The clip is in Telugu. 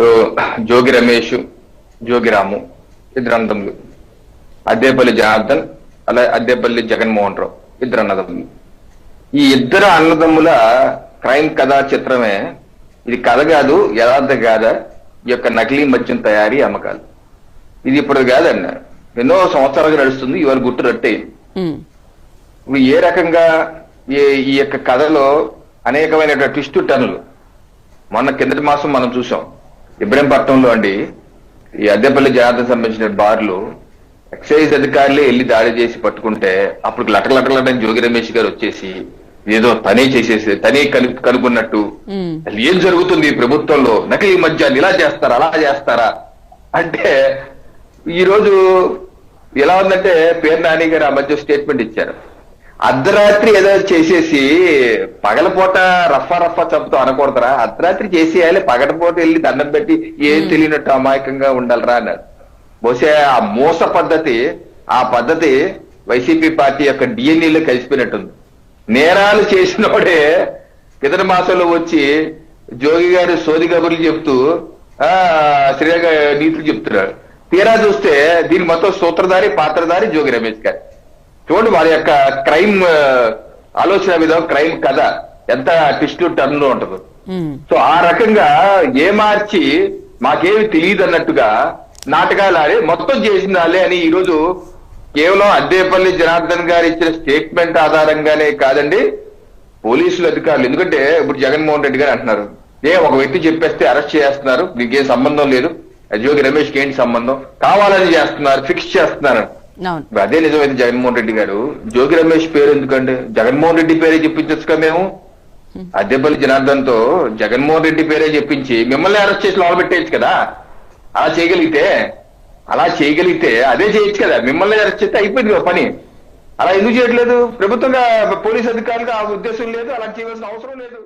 సో జోగి రమేష్ జోగిరాము ఇద్దరు అన్నదమ్ములు అద్దేపల్లి జనార్దన్ అలా అద్దేపల్లి జగన్మోహన్ రావు ఇద్దరు అన్నదమ్ములు. ఈ ఇద్దరు అన్నదమ్ముల క్రైమ్ కథా చిత్రమే. ఇది కథ కాదు యథార్థ కాద ఈ యొక్క నకిలీ మద్యం తయారీ అమ్మకాలు. ఇది ఇప్పుడు కాదన్న ఎన్నో సంవత్సరాలుగా నడుస్తుంది ఇవాళ గుట్టు రట్టయింది ఉమ్, ఇప్పుడు ఏ రకంగా ఈ ఈ యొక్క కథలో అనేకమైన ట్విస్ట్ టర్నులు మొన్న కిందటి మాసం మనం చూసాం ఇబ్రహీంపట్నంలో అండి ఈ అద్దెపల్లి జనార్దన్ సంబంధించిన బార్లు ఎక్సైజ్ అధికారులే వెళ్ళి దాడి చేసి పట్టుకుంటే అప్పుడు లటలటలని జోగి రమేష్ గారు వచ్చేసి ఏదో తనే చేసేసి తనే కను కనుక్కున్నట్టు ఉమ్, అసలు ఏం జరుగుతుంది ఈ ప్రభుత్వంలో? నకిలీ మద్యాన్ని ఇలా చేస్తారా అలా చేస్తారా? అంటే ఈ రోజు ఎలా ఉందంటే పేరు నాని గారు ఆ మధ్య స్టేట్మెంట్ ఇచ్చారు. అర్ధరాత్రి ఏదో చేసేసి పగలపూట రఫా రఫా చంపుతూ అనకూడదురా. అర్ధరాత్రి చేసేయాలి పగలపూట వెళ్ళి దండం పెట్టి ఏం తెలియనట్టు అమాయకంగా ఉండాలిరా అన్నారు. బహుశా ఆ మోస పద్ధతి ఆ పద్ధతి వైసీపీ పార్టీ యొక్క డిఎన్ఏలో కలిసిపోయినట్టుంది. నేరాలు చేసినోడే ఇతర మాసంలో వచ్చి జోగి గారు సోది కబుర్లు చెప్తూ ఆ నీతులు చెప్తున్నారు. తీరా చూస్తే దీని మొత్తం సూత్రధారి పాత్రధారి జోగి రమేష్ గారు. చూడండి వారి యొక్క క్రైమ్ ఆలోచన విధానం క్రైమ్ కథ ఎంత ట్విస్ట్ టర్న్లో ఉంటుంది సో ఆ రకంగా ఏమార్చి మాకేమి తెలియదు అన్నట్టుగా నాటకాలు ఆడి మొత్తం చేసిందాలే అని ఈ రోజు కేవలం అద్దేపల్లి జనార్దన్ గారు ఇచ్చిన స్టేట్మెంట్ ఆధారంగానే కాదండి పోలీసులు అధికారులు. ఎందుకంటే ఇప్పుడు జగన్మోహన్ రెడ్డి గారు అంటున్నారు ఏ ఒక వ్యక్తి చెప్పేస్తే అరెస్ట్ చేస్తున్నారు దీనికి ఏం సంబంధం లేదు. జోగి రమేష్కి ఏంటి సంబంధం? కావాలని చేస్తున్నారు ఫిక్స్ చేస్తున్నారు. అదే నిజమైతే జగన్మోహన్ రెడ్డి గారు. జోగి రమేష్ పేరు ఎందుకండి? జగన్మోహన్ రెడ్డి పేరే చెప్పించచ్చుగా మేము? అద్దెపల్లి జనార్దన్తో జగన్మోహన్ రెడ్డి పేరే చెప్పించి మిమ్మల్ని అరెస్ట్ చేసి లోపల పెట్టేయచ్చు కదా? అలా చేయగలిగితే అలా చేయగలిగితే అదే చేయొచ్చు కదా? మిమ్మల్ని అరెస్ట్ చేస్తే అయిపోయింది పని. అలా ఎందుకు చేయట్లేదు? ప్రభుత్వంగా పోలీస్ అధికారులుగా ఆ ఉద్దేశం లేదు అలా చేయవలసిన అవసరం లేదు.